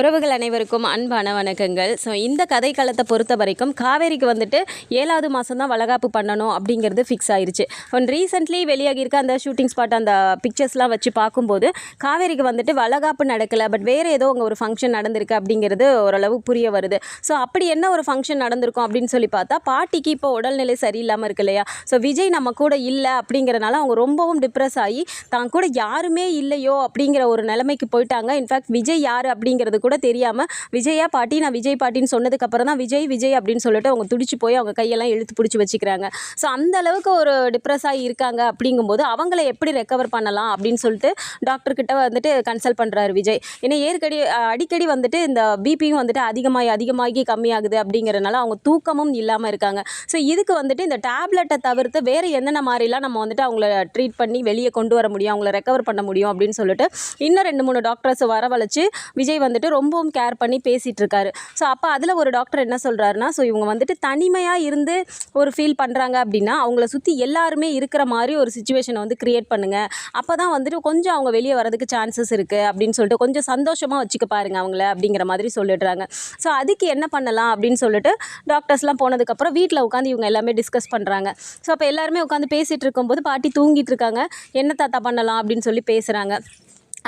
உறவுகள் அனைவருக்கும் அன்பான வணக்கங்கள். ஸோ இந்த கதை காலத்தை பொறுத்த வரைக்கும் காவேரிக்கு வந்துட்டு ஏழாவது மாதம் தான் வளகாப்பு பண்ணணும் அப்படிங்கிறது ஃபிக்ஸ் ஆயிருச்சு. ஒன் ரீசெண்ட்லி வெளியாகியிருக்க அந்த ஷூட்டிங் ஸ்பாட் அந்த பிக்சர்ஸ்லாம் வச்சு பார்க்கும்போது காவேரிக்கு வந்துட்டு வளகாப்பு நடக்கலை பட் வேறு ஏதோ அங்கே ஒரு ஃபங்க்ஷன் நடந்திருக்கு அப்படிங்கிறது ஓரளவு புரிய வருது. ஸோ அப்படி என்ன ஒரு ஃபங்க்ஷன் நடந்திருக்கும் அப்படின்னு சொல்லி பார்த்தா பாட்டிக்கு இப்போ உடல்நிலை சரியில்லாமல் இருக்கு இல்லையா? ஸோ விஜய் நம்ம கூட இல்லை அப்படிங்கிறனால அவங்க ரொம்பவும் டிப்ரெஸ் ஆகி தான் கூட யாருமே இல்லையோ அப்படிங்கிற ஒரு நிலைமைக்கு போயிட்டாங்க. இன்ஃபேக்ட் விஜய் யார் அப்படிங்கிறது கூட தெரியாமல் விஜயா பாட்டி நான் விஜய் பாட்டின்னு சொன்னதுக்கப்புறம் தான் விஜய் விஜய் அப்படின்னு சொல்லிட்டு அவங்க துடிச்சு போய் அவங்க கையெல்லாம் இழுத்து பிடிச்சி வச்சுக்கிறாங்க. ஸோ அந்த அளவுக்கு ஒரு டிப்ரெஸ் ஆகி இருக்காங்க அப்படிங்கும்போது அவங்கள எப்படி ரெக்கவர் பண்ணலாம் அப்படின்னு சொல்லிட்டு டாக்டர்கிட்ட வந்துட்டு கன்சல்ட் பண்ணுறாரு விஜய். ஏன்னா ஏற்கடி அடிக்கடி வந்துட்டு இந்த பிபியும் வந்துட்டு அதிகமாகி அதிகமாகி கம்மியாகுது அப்படிங்கிறனால அவங்க தூக்கமும் இல்லாமல் இருக்காங்க. ஸோ இதுக்கு வந்துட்டு இந்த டேப்லெட்டை தவிர்த்து வேறு என்னென்ன மாதிரிலாம் நம்ம வந்துட்டு அவங்கள ட்ரீட் பண்ணி வெளியே கொண்டு வர முடியும் அவங்கள ரெக்கவர் பண்ண முடியும் அப்படின்னு சொல்லிட்டு இன்னும் ரெண்டு மூணு டாக்டர்ஸ் வரவழைச்சு விஜய் வந்துட்டு ரொம்பவும் கேர் பண்ணி பேசிகிட்டு இருக்காரு ஸோ அப்போ அதில் ஒரு டாக்டர் என்ன சொல்கிறாருன்னா ஸோ இவங்க வந்துட்டு தனிமையாக இருந்து ஒரு ஃபீல் பண்ணுறாங்க அப்படின்னா அவங்கள சுற்றி எல்லாருமே இருக்கிற மாதிரி ஒரு சுச்சுவேஷனை வந்து க்ரியேட் பண்ணுங்கள் அப்போ தான் வந்துட்டு கொஞ்சம் அவங்க வெளியே வரதுக்கு சான்சஸ் இருக்குது அப்படின்னு சொல்லிட்டு கொஞ்சம் சந்தோஷமாக வச்சுக்க பாருங்க அவங்கள அப்படிங்கிற மாதிரி சொல்லிடுறாங்க. ஸோ அதுக்கு என்ன பண்ணலாம் அப்படின்னு சொல்லிட்டு டாக்டர்ஸ்லாம் போனதுக்கப்புறம் வீட்டில் உட்காந்து இவங்க எல்லாமே டிஸ்கஸ் பண்ணுறாங்க ஸோ அப்போ எல்லாருமே உட்காந்து பேசிகிட்டு இருக்கும்போது பாட்டி தூங்கிட்டு இருக்காங்க என்ன தாத்தா பண்ணலாம்? அப்படின்னு சொல்லி பேசுகிறாங்க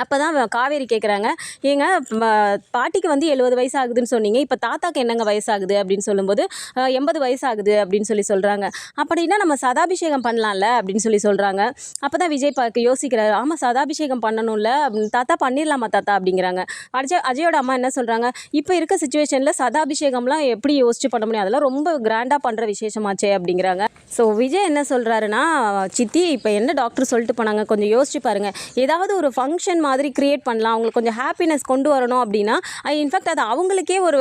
அப்போ தான் காவேரி கேட்குறாங்க ஏங்க பாட்டிக்கு வந்து எழுபது வயசு ஆகுதுன்னு சொன்னீங்க. இப்போ தாத்தாக்கு என்னங்க வயசாகுது அப்படின்னு சொல்லும்போது எண்பது வயசாகுது அப்படின்னு சொல்லி சொல்கிறாங்க அப்படின்னா நம்ம சதாபிஷேகம் பண்ணலாம்ல அப்படின்னு சொல்லி சொல்கிறாங்க அப்போ தான் விஜய் பார்க்க யோசிக்கிறாரு. ஆமாம் சதாபிஷேகம் பண்ணணும்ல. அப்படின்னு, தாத்தா பண்ணிடலாமா தாத்தா அப்படிங்கிறாங்க. அஜய் அஜயோட அம்மா என்ன சொல்கிறாங்க இப்போ இருக்க சுச்சுவேஷனில் சதாபிஷேகம்லாம் எப்படி யோசிச்சு பண்ண முடியும்? அதெல்லாம் ரொம்ப கிராண்டாக பண்ணுற விசேஷமாச்சே அப்படிங்கிறாங்க. ஸோ விஜய் என்ன சொல்கிறாருன்னா சித்தி இப்போ என்ன டாக்டர் சொல்லிட்டு போனாங்க? கொஞ்சம் யோசிச்சு பாருங்கள் ஏதாவது ஒரு ஃபங்க்ஷன் மாதிரி க்ரியேட் பண்ணலாம். அவங்களுக்கு கொஞ்சம் ஹாப்பினஸ் கொண்டு வரணும் அப்படின்னா இன்ஃபேக்ட் அது அவங்களுக்கே ஒரு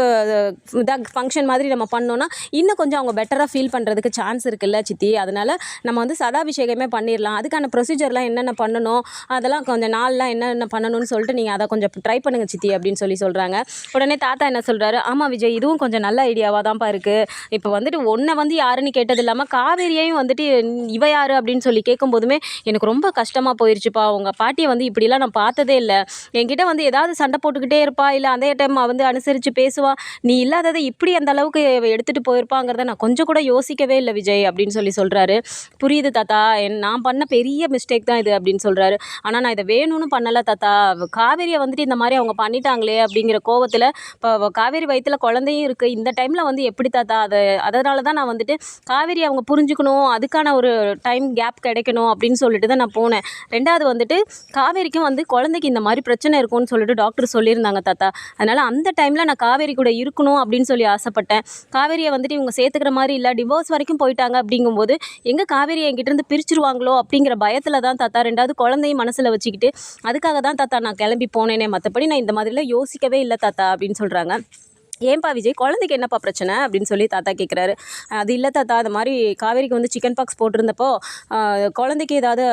இதாக ஃபங்க்ஷன் மாதிரி நம்ம பண்ணோன்னா இன்னும் கொஞ்சம் அவங்க பெட்டராக ஃபீல் பண்ணுறதுக்கு சான்ஸ் இருக்குல்ல சித்தி. அதனால் நம்ம வந்து சதாபிஷேகமே பண்ணிடலாம் அதுக்கான ப்ரொசீஜர்லாம் என்னென்ன பண்ணணும் அதெல்லாம் கொஞ்சம் நாள்லாம் என்னென்ன பண்ணணும்னு சொல்லிட்டு நீங்கள் அதை கொஞ்சம் ட்ரை பண்ணுங்கள் சித்தி அப்படின்னு சொல்லி சொல்கிறாங்க உடனே தாத்தா என்ன சொல்கிறாரு ஆமாம் விஜய் இதுவும் கொஞ்சம் நல்ல ஐடியாவாக தான்ப்பா இருக்குது இப்போ வந்துட்டு ஒன்றை வந்து யாருன்னு கேட்டது இல்லாமல் காவேரியையும் வந்துட்டு இவ யார்? அப்படின்னு சொல்லி கேட்கும்போதுமே எனக்கு ரொம்ப கஷ்டமாக போயிடுச்சுப்பா உங்கள் பாட்டியை வந்து இப்படிலாம் நான் பார்த்து பார்த்ததே இல்லை. என்கிட்ட வந்து ஏதாவது சண்டை போட்டுக்கிட்டே இருப்பா இல்லை அதே டைம் வந்து அனுசரித்து பேசுவா. நீ இல்லாததை இப்படி அந்த அளவுக்கு எடுத்துகிட்டு போயிருப்பாங்கிறத நான் கொஞ்சம் கூட யோசிக்கவே இல்லை விஜய் அப்படின்னு சொல்லி சொல்கிறாரு புரியுது தாத்தா. என் நான் பண்ண பெரிய மிஸ்டேக் தான் இது அப்படின்னு சொல்கிறாரு ஆனால் நான் இதை வேணும்னு பண்ணலை தாத்தா. காவேரியை வந்துட்டு இந்த மாதிரி அவங்க பண்ணிட்டாங்களே அப்படிங்கிற கோவத்தில் இப்போ காவேரி வயிற்றில் குழந்தையும் இருக்குது இந்த டைமில் வந்து எப்படி தாத்தா? அதை அதனால தான் நான் வந்துட்டு காவேரி அவங்க புரிஞ்சுக்கணும் அதுக்கான ஒரு டைம் கேப் கிடைக்கணும் அப்படின்னு சொல்லிட்டு தான் நான் போனேன். ரெண்டாவது வந்துட்டு காவேரிக்கும் வந்து குழந்தைக்கு இந்த மாதிரி பிரச்சனை இருக்கும்னு சொல்லிட்டு டாக்டர் சொல்லியிருந்தாங்க தாத்தா. அதனால் அந்த டைமில் நான் காவேரி கூட இருக்கணும் அப்படின்னு சொல்லி ஆசைப்பட்டேன். காவேரியை வந்துட்டு இவங்க சேர்த்துக்கிற மாதிரி இல்லை டிவோர்ஸ் வரைக்கும் போயிட்டாங்க அப்படிங்கும்போது எங்கே காவேரி என்கிட்டருந்து பிரிச்சிருவாங்களோ அப்படிங்கிற பயத்தில் தான் தாத்தா ரெண்டாவது குழந்தையும் மனசில் வச்சுக்கிட்டு அதுக்காக தான் தாத்தா நான் கிளம்பி போனேனே. மற்றபடி நான் இந்த மாதிரிலாம் யோசிக்கவே இல்லை தாத்தா அப்படின்னு சொல்கிறாங்க ஏன்பா விஜய் குழந்தைக்கு என்னப்பா பிரச்சனை? அப்படின்னு சொல்லி தாத்தா கேட்குறாரு அது இல்லை தாத்தா அது மாதிரி காவேரிக்கு வந்து சிக்கன் பாக்ஸ் போட்டிருந்தப்போ குழந்தைக்கு ஏதாவது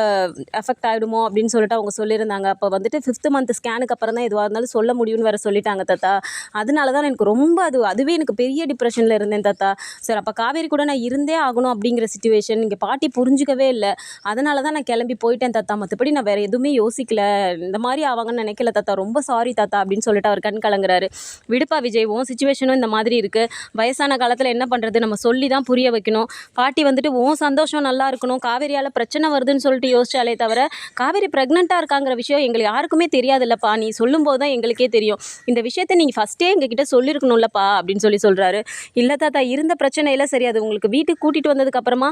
எஃபெக்ட் ஆகிடுமோ அப்படின்னு சொல்லிட்டு அவங்க சொல்லியிருந்தாங்க. அப்போ வந்துட்டு ஃபிஃப்த்து மந்த் ஸ்கேனுக்கு அப்புறம் தான் எதுவாக இருந்தாலும் சொல்ல முடியும்னு வேறு சொல்லிட்டாங்க தாத்தா. அதனால தான் எனக்கு ரொம்ப அது அதுவே எனக்கு பெரிய டிப்ரெஷனில் இருந்தேன் தாத்தா. சரி அப்போ காவேரி கூட நான் இருந்தே ஆகணும் அப்படிங்கிற சுச்சுவேஷன் இங்கே பாட்டி புரிஞ்சுக்கவே இல்லை. அதனால தான் நான் கிளம்பி போயிட்டேன் தாத்தா. மற்றபடி நான் வேறு எதுவுமே யோசிக்கல. இந்த மாதிரி ஆவாங்கன்னு நினைக்கல தாத்தா. ரொம்ப சாரி தாத்தா அப்படின்னு சொல்லிட்டு அவர் கண் கலங்குறாரு. விடுப்பா விஜய் உன் சுச்சுவேஷனும் இந்த மாதிரி இருக்குது வயசான காலத்தில் என்ன பண்ணுறது நம்ம சொல்லி தான் புரிய வைக்கணும். பாட்டி வந்துட்டு உன் சந்தோஷம் நல்லா இருக்கணும். காவேரியால் பிரச்சனை வருதுன்னு சொல்லிட்டு யோசிச்சாலே தவிர காவேரி ப்ரெக்னெண்ட்டாக இருக்காங்கிற விஷயம் எங்களுக்கு யாருக்குமே தெரியாதுல்லப்பா. நீ சொல்லும்போது தான் எங்களுக்கே தெரியும். இந்த விஷயத்தை நீங்கள் ஃபஸ்ட்டே எங்ககிட்ட சொல்லியிருக்கணும்லப்பா அப்படின்னு சொல்லி சொல்கிறாரு இல்லை தாத்தா இருந்த பிரச்சனையில் சரி அது உங்களுக்கு வீட்டுக்கு கூட்டிகிட்டு வந்ததுக்கப்புறமா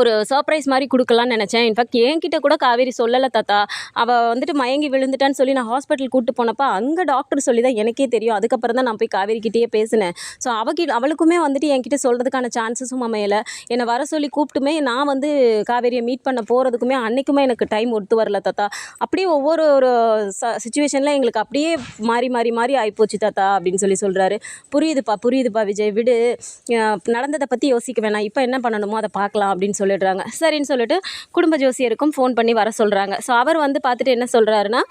ஒரு சர்ப்ரைஸ் மாதிரி கொடுக்கலான்னு நினச்சேன். இன்ஃபேக்ட் என்கிட்ட கூட காவேரி சொல்லலை தாத்தா. அவள் வந்துட்டு மயங்கி விழுந்துட்டான்னு சொல்லி நான் ஹாஸ்பிட்டல் கூப்பிட்டு போனப்போ அங்கே டாக்டர் சொல்லி தான் எனக்கே தெரியும். அதுக்கப்புறம் தான் நான் போய் காவேரிக்கிட்டேயே பேசினேன். ஸோ அவகிட்ட அவளுக்குமே வந்துட்டு என்கிட்ட சொல்கிறதுக்கான சான்சஸும் அமையலை. என்னை வர சொல்லி கூப்பிட்டுமே நான் வந்து காவேரியை மீட் பண்ண போகிறதுக்குமே அன்றைக்குமே எனக்கு டைம் ஒத்து வரல தாத்தா. அப்படியே ஒவ்வொரு ஒரு ச சுச்சுவேஷனில் எங்களுக்கு அப்படியே மாறி மாறி மாறி ஆகிப்போச்சு தாத்தா அப்படின்னு சொல்லி சொல்கிறாரு புரியுதுப்பா புரியுதுப்பா விஜய். விடு. நடந்ததை பற்றி யோசிக்க வேணாம். இப்போ என்ன பண்ணணுமோ அதை பார்க்கலாம் அப்படின்னு சொல்லிடுறாங்க. சரின்னு சொல்லிட்டு குடும்ப ஜோசியருக்கும் ஃபோன் பண்ணி வர சொல்கிறாங்க ஸோ அவர் வந்து பார்த்துட்டு என்ன சொல்கிறாருன்னா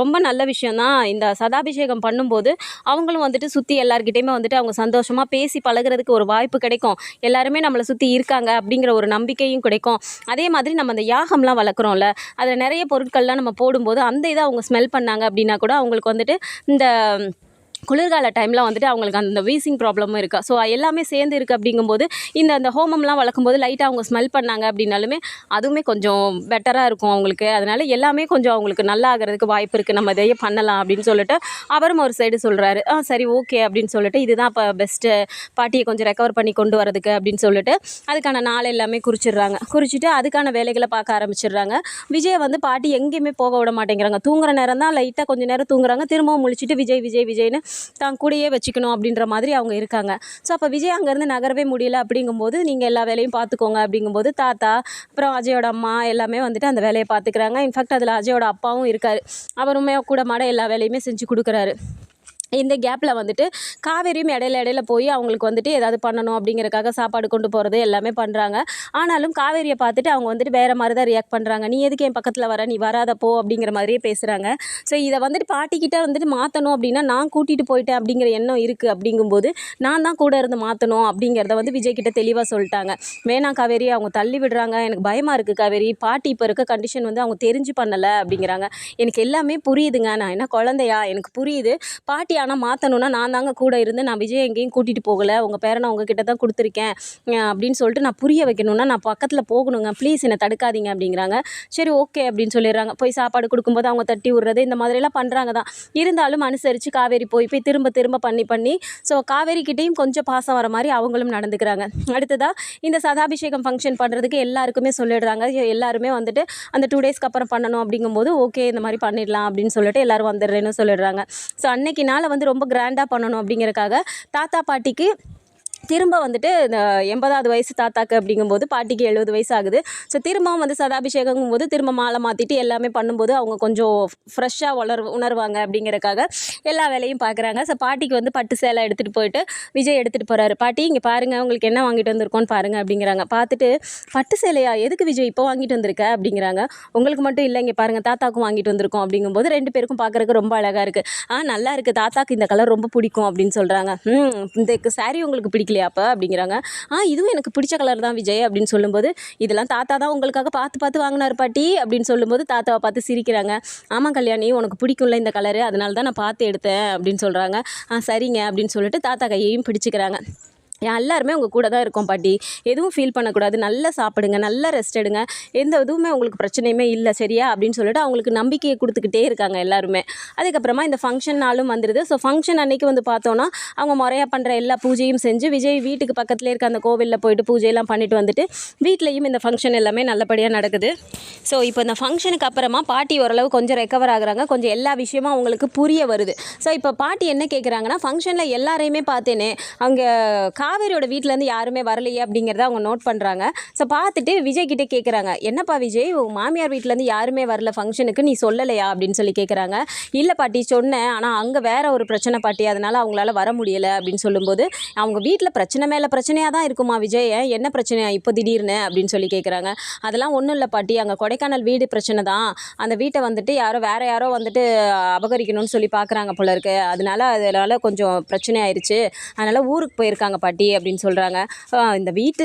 ரொம்ப நல்ல விஷயந்தான் இந்த சதாபிஷேகம் பண்ணும்போது அவங்களும் வந்துட்டு சுற்றி எல்லாருக்கிட்டையுமே வந்துட்டு அவங்க சந்தோஷமாக பேசி பழகுறதுக்கு ஒரு வாய்ப்பு கிடைக்கும். எல்லாருமே நம்மளை சுற்றி இருக்காங்க அப்படிங்கிற ஒரு நம்பிக்கையும் கிடைக்கும். அதே மாதிரி நம்ம அந்த யாகம்லாம் வளர்க்குறோம்ல அதில் நிறைய பொருட்கள்லாம் நம்ம போடும்போது அந்த இதை அவங்க ஸ்மெல் பண்ணாங்க அப்படின்னா கூட அவங்களுக்கு வந்துட்டு இந்த குளிர்கால டைமில் வந்துட்டு அவங்களுக்கு அந்த வீசிங் ப்ராப்ளமும் இருக்குது ஸோ எல்லாமே சேர்ந்து இருக்குது அப்படிங்கும்போது இந்த அந்த ஹோமம்லாம் வளர்க்கும்போது லைட்டாக அவங்க ஸ்மெல் பண்ணாங்க அப்படின்னாலுமே அதுவுமே கொஞ்சம் பெட்டராக இருக்கும் அவங்களுக்கு. அதனால எல்லாமே கொஞ்சம் அவங்களுக்கு நல்லா ஆகிறதுக்கு வாய்ப்பு இருக்குது நம்ம இதையே பண்ணலாம் அப்படின்னு சொல்லிட்டு அவரும் ஒரு சைடு சொல்கிறாரு ஆ சரி ஓகே அப்படின்னு சொல்லிட்டு இதுதான் இப்போ பெஸ்ட்டு பாட்டியை கொஞ்சம் ரெக்கவர் பண்ணி கொண்டு வரதுக்கு அப்படின்னு சொல்லிட்டு அதுக்கான நாள் எல்லாமே குறிச்சிடுறாங்க. குறிச்சிட்டு அதுக்கான வேலைகளை பார்க்க ஆரம்பிச்சிடுறாங்க. விஜய் வந்து பாட்டி எங்கேயுமே போக விட மாட்டேங்கிறாங்க. தூங்குற நேரம் தான் லைட்டாக கொஞ்சம் நேரம் தூங்குறாங்க. திரும்பவும் முழிச்சிட்டு விஜய் விஜய் விஜய்னு தான் கூடயே வச்சுக்கணும் அப்படின்ற மாதிரி அவங்க இருக்காங்க. ஸோ அப்போ விஜய் அங்கேருந்து நகரவே முடியல அப்படிங்கும்போது நீங்கள் எல்லா வேலையும் பார்த்துக்கோங்க அப்படிங்கும்போது தாத்தா அப்புறம் அஜயோட அம்மா எல்லாமே வந்துட்டு அந்த வேலையை பார்த்துக்கிறாங்க. இன்ஃபேக்ட் அதில் அஜயோட அப்பாவும் இருக்கார். அவருமே கூட மாட எல்லா வேலையுமே செஞ்சு கொடுக்குறாரு. இந்த கேப்பில் வந்துட்டு காவேரியும் இடையில இடையில போய் அவங்களுக்கு வந்துட்டு ஏதாவது பண்ணணும் அப்படிங்கிறக்காக சாப்பாடு கொண்டு போகிறது எல்லாமே பண்ணுறாங்க ஆனாலும் காவேரியை பார்த்துட்டு அவங்க வந்துட்டு வேறு மாதிரி தான் ரியாக்ட் பண்ணுறாங்க நீ எதுக்கு என் பக்கத்தில் வர? நீ வராத போ அப்படிங்கிற மாதிரியே பேசுகிறாங்க ஸோ இதை வந்துட்டு பாட்டிக்கிட்ட வந்துட்டு மாற்றணும் அப்படின்னா நான் கூட்டிகிட்டு போயிட்டேன் அப்படிங்கிற எண்ணம் இருக்குது அப்படிங்கும்போது நான் தான் கூட இருந்து மாற்றணும் அப்படிங்கிறத வந்து விஜய் கிட்ட தெளிவாக சொல்லிட்டாங்க. வேணாம் காவேரி அவங்க தள்ளி விடுறாங்க. எனக்கு பயமாக இருக்குது காவேரி. பாட்டி இப்போ இருக்க கண்டிஷன் வந்து அவங்க தெரிஞ்சு பண்ணலை அப்படிங்கிறாங்க. எனக்கு எல்லாமே புரியுதுங்க. நான் என்ன குழந்தையா? எனக்கு புரியுது. பாட்டி ஆனால் மாற்றணுன்னா நான் தாங்க கூட இருந்து நான் விஜய் எங்கேயும் கூட்டிகிட்டு போகலை. உங்கள் பேரனை உங்ககிட்ட தான் கொடுத்துருக்கேன். அப்படின்னு சொல்லிட்டு நான் புரிய வைக்கணும்னா நான் பக்கத்தில் போகணுங்க. ப்ளீஸ் என்னை தடுக்காதீங்க அப்படிங்கிறாங்க. சரி ஓகே அப்படின்னு சொல்லிடுறாங்க. போய் சாப்பாடு கொடுக்கும்போது அவங்க தட்டி விடுறது இந்த மாதிரிலாம் பண்ணுறாங்க தான். இருந்தாலும் அனுசரித்து காவேரி போய் போய் திரும்ப திரும்ப பண்ணி பண்ணி ஸோ காவேரிக்கிட்டேயும் கொஞ்சம் பாசம் வர மாதிரி அவங்களும் நடந்துக்கிறாங்க. அடுத்ததாக இந்த சதாபிஷேகம் ஃபங்க்ஷன் பண்ணுறதுக்கு எல்லாருக்குமே சொல்லிடுறாங்க. எல்லாருமே வந்துட்டு அந்த டூ டேஸ்க்கு அப்புறம் பண்ணணும் அப்படிங்கும்போது ஓகே இந்த மாதிரி பண்ணிடலாம் அப்படின்னு சொல்லிட்டு எல்லாரும் வந்துடுறேன்னு சொல்லிடுறாங்க. ஸோ அன்னைக்கு நாள் வந்து ரொம்ப கிராண்டாக பண்ணணும் அப்படிங்கிறக்காக தாத்தா பாட்டிக்கு திரும்ப வந்துட்டு இந்த எண்பதாவது வயசு தாத்தாக்கு அப்படிங்கும்போது பாட்டிக்கு எழுபது வயசு ஆகுது. ஸோ திரும்பவும் வந்து சதாபிஷேகங்கும் போது திரும்ப மாலை மாற்றிட்டு எல்லாமே பண்ணும்போது அவங்க கொஞ்சம் ஃப்ரெஷ்ஷாக வளர் உணர்வாங்க அப்படிங்கிறக்காக எல்லா வேலையும் பார்க்குறாங்க ஸோ பாட்டிக்கு வந்து பட்டு சேலை எடுத்துகிட்டு போயிட்டு விஜய் எடுத்துகிட்டு போகிறாரு பாட்டி இங்கே பாருங்கள் உங்களுக்கு என்ன வாங்கிட்டு வந்திருக்கோன்னு பாருங்கள் அப்படிங்கிறாங்க. பார்த்துட்டு பட்டு சேலையா? எதுக்கு விஜய் இப்போ வாங்கிட்டு வந்திருக்க? அப்படிங்கிறாங்க. உங்களுக்கு மட்டும் இல்லை இங்கே பாருங்கள் தாத்தாக்கும் வாங்கிட்டு வந்திருக்கோம் அப்படிங்கும்போது ரெண்டு பேருக்கும் பார்க்குறக்கு ரொம்ப அழகாக இருக்குது ஆ நல்லா இருக்குது தாத்தாக்கு இந்த கலர் ரொம்ப பிடிக்கும் அப்படின்னு சொல்கிறாங்க இந்த saree உங்களுக்கு பிடிக்கலையா அப்போ அப்படிங்கிறாங்க. ஆ இதுவும் எனக்கு பிடிச்ச கலர் தான் விஜய் அப்படின்னு சொல்லும்போது இதெல்லாம் தாத்தா தான் உங்களுக்காக பார்த்து பார்த்து வாங்கினார் பாட்டி அப்படின்னு சொல்லும்போது தாத்தாவை பார்த்து சிரிக்கிறாங்க. ஆமாம் கல்யாணி உனக்கு பிடிக்கும்ல இந்த கலரு அதனால தான் நான் பார்த்து எடுத்தேன் அப்படின்னு சொல்கிறாங்க ஆ சரிங்க அப்படின்னு சொல்லிட்டு தாத்தா கையையும் பிடிச்சிக்கிறாங்க. எல்லாருமே உங்கள் கூட தான் இருக்கோம் பாட்டி. எதுவும் ஃபீல் பண்ணக்கூடாது. நல்லா சாப்பிடுங்க நல்லா ரெஸ்ட் எடுங்க. எந்த இதுவுமே உங்களுக்கு பிரச்சனையுமே இல்லை சரியா? அப்படின்னு சொல்லிட்டு அவங்களுக்கு நம்பிக்கையை கொடுத்துக்கிட்டே இருக்காங்க எல்லாருமே. அதுக்கப்புறமா இந்த ஃபங்க்ஷன் நாளும் வந்துடுது ஸோ ஃபங்க்ஷன் அன்னைக்கு வந்து பார்த்தோன்னா அவங்க முறையாக பண்ணுற எல்லா பூஜையும் செஞ்சு விஜய் வீட்டுக்கு பக்கத்தில் இருக்க அந்த கோவிலில் போயிட்டு பூஜையெல்லாம் பண்ணிட்டு வந்துட்டு வீட்லேயும் இந்த ஃபங்க்ஷன் எல்லாமே நல்லபடியாக நடக்குது. ஸோ இப்போ இந்த ஃபங்க்ஷனுக்கு அப்புறமா பாட்டி ஓரளவு கொஞ்சம் ரெக்கவர் ஆகுறாங்க. கொஞ்சம் எல்லா விஷயமும் அவங்களுக்கு புரிய வருது. ஸோ இப்போ பாட்டி என்ன கேட்குறாங்கன்னா ஃபங்க்ஷனில் எல்லாரையுமே பார்த்தேனே அங்கே கா காவேரியோட வீட்டிலேருந்து யாருமே வரலையே அப்படிங்கிறத அவங்க நோட் பண்ணுறாங்க ஸோ பார்த்துட்டு விஜய் கிட்டே கேட்குறாங்க என்னப்பா விஜய் உங்கள் மாமியார் வீட்டிலேருந்து யாருமே வரல ஃபங்க்ஷனுக்கு நீ சொல்லலையா? அப்படின்னு சொல்லி கேட்குறாங்க இல்லை பாட்டி சொன்னேன். ஆனால் அங்கே வேற ஒரு பிரச்சனை பாட்டி. அதனால் அவங்களால வர முடியலை. அப்படின்னு சொல்லும்போது அவங்க வீட்டில் பிரச்சனை மேலே பிரச்சனையாக தான் இருக்குமா விஜய்? ஏன்? என்ன பிரச்சனையா? இப்போ திடீர்னு? அப்படின்னு சொல்லி கேட்குறாங்க அதெல்லாம் ஒன்றும் இல்லை பாட்டி. அங்கே கொடைக்கானல் வீடு பிரச்சனை தான். அந்த வீட்டை வந்துட்டு யாரோ வேற யாரோ வந்துட்டு அபகரிக்கணும்னு சொல்லி பார்க்குறாங்க போல இருக்கு. அதனால அதனால கொஞ்சம் பிரச்சனை ஆயிடுச்சு அதனால ஊருக்கு போயிருக்காங்க பாட்டி. அப்படின்னு சொல்கிறாங்க இந்த வீட்டு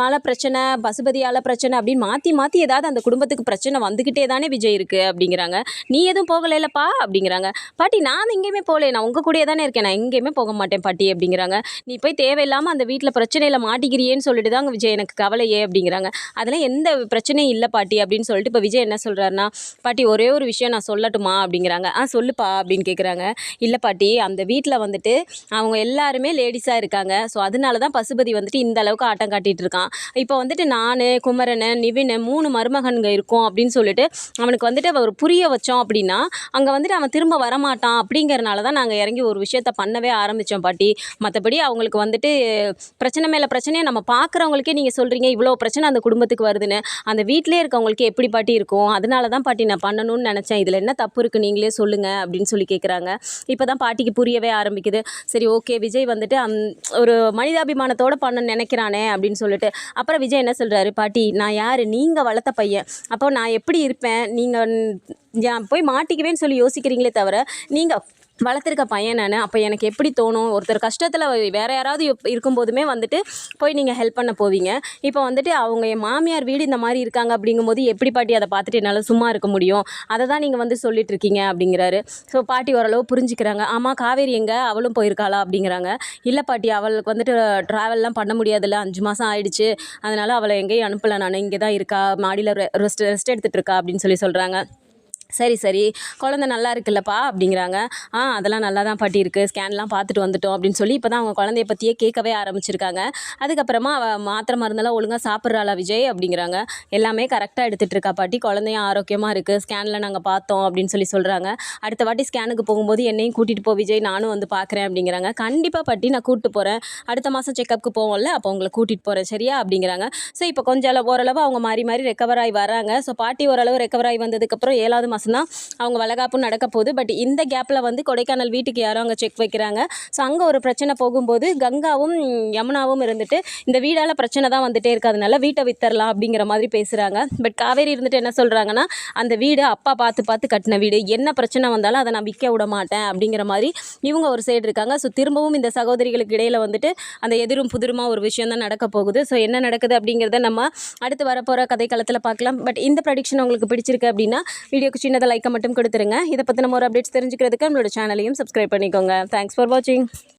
மேலே பிரச்சனை பசுபதியால் பிரச்சனை அப்படின்னு மாற்றி மாற்றி ஏதாவது அந்த குடும்பத்துக்கு பிரச்சனை வந்துக்கிட்டே தானே விஜய் இருக்குது அப்படிங்கிறாங்க. நீ எதுவும் போகலைல்லப்பா அப்படிங்கிறாங்க. பாட்டி நான் எங்கேயுமே போகல. நான் உங்கள் கூடயே தானே இருக்கேன். நான் எங்கேயுமே போக மாட்டேன் பாட்டி அப்படிங்கிறாங்க. நீ போய் தேவையில்லாமல் அந்த வீட்டில் பிரச்சனையில் மாட்டிக்கிறியேன்னு சொல்லிட்டு தாங்க விஜய் எனக்கு கவலையே அப்படிங்கிறாங்க. அதெல்லாம் எந்த பிரச்சனையும் இல்லை பாட்டி அப்படின்னு சொல்லிட்டு இப்போ விஜய் என்ன சொல்கிறாருன்னா பாட்டி ஒரே ஒரு விஷயம் நான் சொல்லட்டுமா அப்படிங்கிறாங்க. ஆ சொல்லுப்பா அப்படின்னு கேட்குறாங்க இல்லை பாட்டி அந்த வீட்டில் வந்துட்டு அவங்க எல்லாருமே லேடிஸாக இருக்காங்க. ஸோ அதனால தான் பசுபதி வந்துட்டு இந்த அளவுக்கு ஆட்டம் காட்டிட்டு இருக்கான். இப்போ வந்துட்டு நான் குமரன் நிவின் மூணு மருமகன்கள் இருக்கும் அப்படின்னு சொல்லிட்டு அவனுக்கு வந்துட்டு ஒரு புரிய வச்சோம் அப்படின்னா அங்கே வந்துட்டு அவன் திரும்ப வரமாட்டான் அப்படிங்கிறனால தான் நாங்கள் இறங்கி ஒரு விஷயத்த பண்ணவே ஆரம்பித்தோம் பாட்டி. மற்றபடி அவங்களுக்கு வந்துட்டு பிரச்சனை மேலே பிரச்சனையை நம்ம பார்க்குறவங்களுக்கே நீங்கள் சொல்கிறீங்க இவ்வளோ பிரச்சனை அந்த குடும்பத்துக்கு வருதுன்னு. அந்த வீட்டிலே இருக்கவங்களுக்கு எப்படி பாட்டி இருக்கும்? அதனால தான் பாட்டி நான் பண்ணணும்னு நினச்சேன். இதில் என்ன தப்பு இருக்குது நீங்களே சொல்லுங்கள் அப்படின்னு சொல்லி கேட்குறாங்க இப்போ தான் பாட்டிக்கு புரியவே ஆரம்பிக்குது. சரி ஓகே விஜய் வந்துட்டு அந் ஒரு மனிதாபிமானத்தோட பண்ண நினைக்கிறானே அப்படின்னு சொல்லிட்டு. அப்புறம் விஜய் என்ன சொல்கிறாரு பாட்டி நான் யார்? நீங்கள் வளர்த்த பையன். அப்போ நான் எப்படி இருப்பேன்? நீங்கள் போய் மாட்டிக்குவேன்னு சொல்லி யோசிக்கிறீங்களே தவிர நீங்கள் வளர்த்துருக்க பையன் நான். அப்போ எனக்கு எப்படி தோணும்? ஒருத்தர் கஷ்டத்தில் வேறு யாராவது இருக்கும்போதுமே வந்துட்டு போய் நீங்கள் ஹெல்ப் பண்ண போவீங்க. இப்போ வந்துட்டு அவங்க என் மாமியார் வீடு இந்த மாதிரி இருக்காங்க அப்படிங்கும்போது எப்படி பாட்டி அதை பார்த்துட்டு என்னால் சும்மா இருக்க முடியும்? அதை தான் நீங்கள் வந்து சொல்லிட்டு இருக்கீங்க அப்படிங்கிறாரு. ஸோ பாட்டி ஓரளவு புரிஞ்சுக்கிறாங்க. ஆமாம் காவேரி எங்கே? அவளும் போயிருக்காளா அப்படிங்கிறாங்க. இல்லை பாட்டி அவளுக்கு வந்துட்டு ட்ராவல்லாம் பண்ண முடியாதுல்ல. அஞ்சு மாதம் ஆயிடுச்சு. அதனால் அவளை எங்கேயும் அனுப்பலை. நான் இங்கே தான் இருக்கா? மாடியில் ரெஸ்ட் ரெஸ்ட் எடுத்துகிட்டு இருக்கா? அப்படின்னு சொல்லி சொல்கிறாங்க சரி சரி குழந்த நல்லா இருக்குல்லப்பா அப்படிங்கிறாங்க. ஆ அதெல்லாம் நல்லா தான் பாட்டி இருக்குது ஸ்கேன்லாம் பார்த்துட்டு வந்துட்டோம் அப்படின்னு சொல்லி இப்போ தான் அவங்க குழந்தைய பற்றியே கேட்கவே ஆரம்பிச்சிருக்காங்க. அதுக்கப்புறமா அவள் மாத்திரை மருந்தெல்லாம் ஒழுங்காக சாப்பிட்றாளா விஜய் அப்படிங்கிறாங்க. எல்லாமே கரெக்டாக எடுத்துகிட்டு இருக்கா பாட்டி. குழந்தையும் ஆரோக்கியமாக இருக்குது ஸ்கேனில் நாங்கள் பார்த்தோம் அப்படின்னு சொல்லி சொல்கிறாங்க அடுத்த வாட்டி ஸ்கேனுக்கு போகும்போது என்னையும் கூட்டிகிட்டு போ விஜய் நானும் வந்து பார்க்குறேன் அப்படிங்கிறாங்க. கண்டிப்பாக பாட்டி நான் கூப்பிட்டு போகிறேன் அடுத்த மாதம் செக்கப்புக்கு போவோம்ல அப்போ உங்களை கூட்டிகிட்டு போகிறேன் சரியா அப்படிங்கிறாங்க. ஸோ இப்போ கொஞ்சம் அளவு ஓரளவு அவங்க மாறி மாறி ரெக்கவர் ஆகி வராங்க ஸோ பாட்டி ஓரளவு ரெக்கவர் ஆகி வந்ததுக்கப்புறம் ஏழாவது மாதம் தான் அவங்க வளகாப்பும் நடக்க போகுது. பட் இந்த கேப்பில் வந்து கொடைக்கானல் வீட்டுக்கு யாரும் அங்கே செக் வைக்கிறாங்க. ஸோ அங்கே ஒரு பிரச்சனை போகும்போது கங்காவும் யமுனாவும் இருந்துட்டு இந்த வீடால் பிரச்சனை தான் வந்துட்டே இருக்கிறதுனால வீட்டை வித்தரலாம் அப்படிங்கிற மாதிரி பேசுகிறாங்க பட் காவேரி இருந்துட்டு என்ன சொல்கிறாங்கன்னா அந்த வீடு அப்பா பார்த்து பார்த்து கட்டின வீடு. என்ன பிரச்சனை வந்தாலும் அதை நான் விற்க விட மாட்டேன் அப்படிங்கிற மாதிரி இவங்க ஒரு சைடு இருக்காங்க. ஸோ திரும்பவும் இந்த சகோதரிகளுக்கு இடையில் வந்துட்டு அந்த எதிரும் புதிருமா ஒரு விஷயம் தான் நடக்க போகுது. ஸோ என்ன நடக்குது அப்படிங்கிறத நம்ம அடுத்து வரப்போகிற கதைக்களத்தில் பார்க்கலாம். பட் இந்த ப்ரடிக்ஷன் உங்களுக்கு பிடிச்சிருக்கு அப்படின்னா வீடியோக்கு சின்னதாக லைக்கை மட்டும் கொடுத்துருங்க. இதை பற்றின ஒரு அப்டேட்ஸ் தெரிஞ்சுக்கிறதுக்கு நம்மளோட சேனலையும் சப்ஸ்கிரைப் பண்ணிக்கோங்க. தேங்க்ஸ் ஃபார் வாட்சிங்